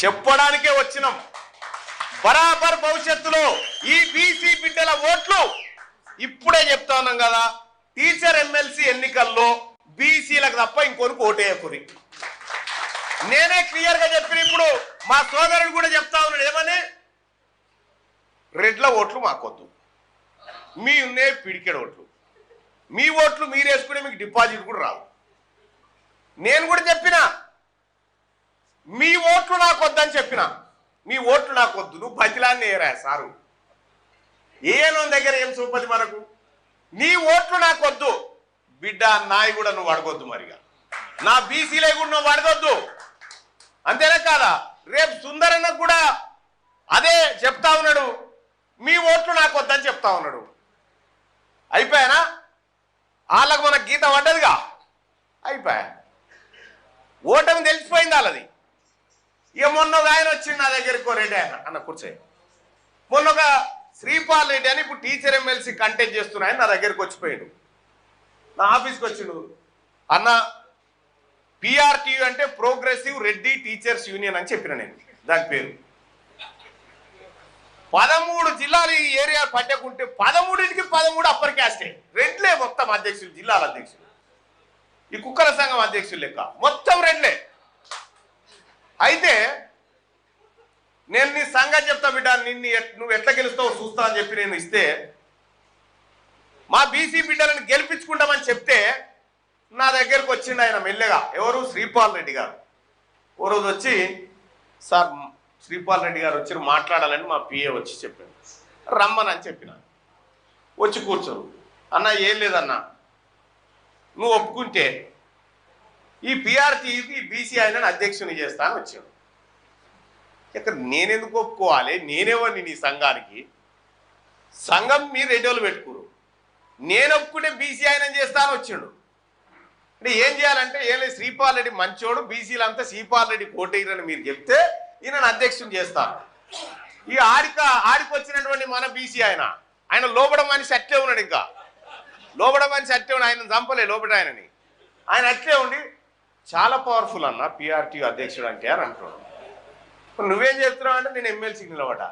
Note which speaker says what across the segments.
Speaker 1: చెప్పడానికే వచ్చినాం. బరాబర్ భవిష్యత్తులో ఈ బీసీ బిడ్డల ఓట్లు ఇప్పుడే చెప్తా కదా టీచర్ ఎమ్మెల్సీ ఎన్నికల్లో బీసీలకు తప్ప ఇంకొనికి ఓటేయకురి నేనే క్లియర్గా చెప్పిన ఇప్పుడు మా సోదరుడు కూడా చెప్తా ఉన్నాడు ఏమని? రెడ్ల ఓట్లు మాకొద్దు. మీ ఉన్నే పిడికెడ ఓట్లు. మీ ఓట్లు మీరు వేసుకునే మీకు డిపాజిట్ కూడా రావు నేను కూడా చెప్పిన మీ ఓట్లు నాకు వద్దని చెప్పిన మీ ఓట్లు నాకు వద్దు నువ్వు బతిలాన్ని ఏరా సారు? ఏను దగ్గర ఏం చూపది మనకు? నీ ఓట్లు నాకు వద్దు. బిడ్డ నాయి కూడా నువ్వు అడగొద్దు మరిగా. నా బీసీలే కూడా నువ్వు అడగొద్దు. అంతేనా కాదా? రేపు సుందరన్న కూడా అదే చెప్తా ఉన్నాడు. మీ ఓట్లు నాకు వద్దని చెప్తా ఉన్నాడు. అయిపోయానా? వాళ్ళకు మన గీత పడ్డదిగా అయిపోయా? ఓటమి తెలిసిపోయింది వాళ్ళది. ఇక మొన్న ఒక ఆయన వచ్చింది నా దగ్గరికి ఓ రెడ్డి ఆయన. అన్న కూర్చోయి. మొన్న ఒక శ్రీపాల్ రెడ్డి అని ఇప్పుడు టీచర్ ఎమ్మెల్సీ కంటెక్ట్ చేస్తున్నా ఆయన నా దగ్గరికి వచ్చిపోయాడు. నా ఆఫీస్కి వచ్చిండు. అన్న పిఆర్టీయూ అంటే ప్రోగ్రెసివ్ రెడ్డి టీచర్స్ యూనియన్ అని చెప్పిన నేను. దాని పేరు. పదమూడు జిల్లాలు ఈ ఏరియా పట్టకుంటే పదమూడింటికి పదమూడు అప్పర్ క్యాస్టే రెడ్లే మొత్తం అధ్యక్షులు జిల్లాల అధ్యక్షులు. ఈ కుక్కల సంఘం అధ్యక్షులు లెక్క. మొత్తం రెండ్లే. అయితే నేను నీ సంగతి చెప్తా బిడ్డ నిన్ను ఎట్- నువ్వు ఎట్లా గెలుస్తావు చూస్తా అని చెప్పి నేను ఇస్తే మా బీసీ బిడ్డలను గెలిపించుకుంటామని చెప్తే నా దగ్గరకు వచ్చిండు ఆయన మెల్లగా. ఎవరు? శ్రీపాల్ రెడ్డి గారు. ఓ రోజు వచ్చి సార్ శ్రీపాల్ రెడ్డి గారు వచ్చి మాట్లాడాలని మా పిఏ వచ్చి చెప్పాను రమ్మనని అని చెప్పిన. వచ్చి కూర్చోరు. అన్న ఏం లేదన్నా. నువ్వు ఒప్పుకుంటే ఈ పిఆర్టీకి బీసీ ఆయన అధ్యక్షుని చేస్తా అని వచ్చాడు ఇక్కడ నేనెందుకు ఒప్పుకోవాలి? నేనేవని నీ సంఘానికి? సంఘం మీరు రెడ్డిలు పెట్టుకురు? నేను ఒప్పుకుంటే బీసీ ఆయన చేస్తా వచ్చాడు. అంటే ఏం చేయాలంటే ఏం లేదు శ్రీపాల్ రెడ్డి మంచోడు బీసీలంతా శ్రీపాల్ రెడ్డి కోటయ్యని మీరు చెప్తే ఈయన అధ్యక్షుని చేస్తాను ఈ ఆడిక ఆడికొచ్చినటువంటి మన బీసీ ఆయన ఆయన లోబడ మనిషి అట్లే ఉన్నాడు ఇంకా. లోబడ మనిషి అట్లే ఉన్నాడు ఆయన చంపలే లోబడ ఆయనని. ఆయన అట్లే ఉండి చాలా పవర్ఫుల్ అన్న పిఆర్టీ అధ్యక్షుడు అంటే అని అంటున్నాడు. నువ్వేం చెప్తున్నావు అంటే నేను ఎమ్మెల్సీకి నిలవట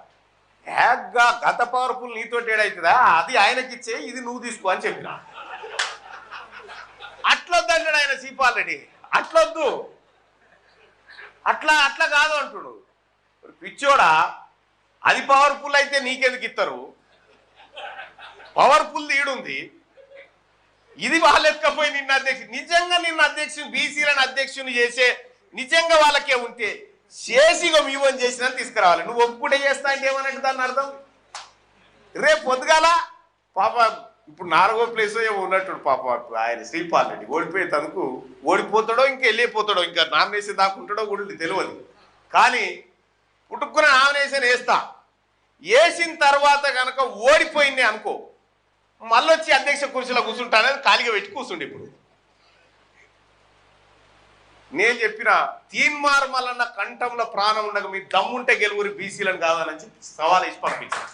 Speaker 1: యాగ్గా గత పవర్ఫుల్ నీతో ఏడైతుందా? అది ఆయనకిచ్చే ఇది నువ్వు తీసుకో అని చెప్పిన. అట్లొద్దు అంటాడు ఆయన సీపాలరెడ్డి అట్లొద్దు అట్లా అట్లా కాదు అంటుడు. పిచ్చోడా అది పవర్ఫుల్ అయితే నీకెందుకు ఇస్తారు పవర్ఫుల్ ఈడుంది. ఇది వాళ్ళు ఎత్తుకపోయి నిన్న అధ్యక్షుడు నిజంగా నిన్న అధ్యక్షుని బీసీలను అధ్యక్షుని చేసే నిజంగా వాళ్ళకే ఉంటే చేసిగా మీవని చేసిన తీసుకురావాలి. నువ్వు ఒప్పుడే చేస్తా అంటే ఏమన్నట్టు దాన్ని అర్థం? రేపు పొద్దుగాల పాప ఇప్పుడు నాలుగో ప్లేస్ ఏమో ఉన్నట్టు పాప ఆయన శ్రీపాల్ రెడ్డి. ఓడిపోయే తనకు ఓడిపోతాడో ఇంకా వెళ్ళిపోతాడో ఇంకా నామినేషన్ దాకుంటాడో కూడా తెలియదు. కానీ పుట్టుకున్న నామినేషన్ వేస్తా. వేసిన తర్వాత కనుక ఓడిపోయింది అనుకో మళ్ళొచ్చి అధ్యక్ష కుర్చీలో కూర్చుంటానని ఖాళీగా పెట్టి కూర్చుండి ఇప్పుడు. నేను చెప్పిన తీన్మార్ మల్లన్న కంఠంలో ప్రాణం ఉండగా మీ దమ్ముంటే గెలువురి బీసీలను కాదని చెప్పి సవాల్ వేసి పంపించాను.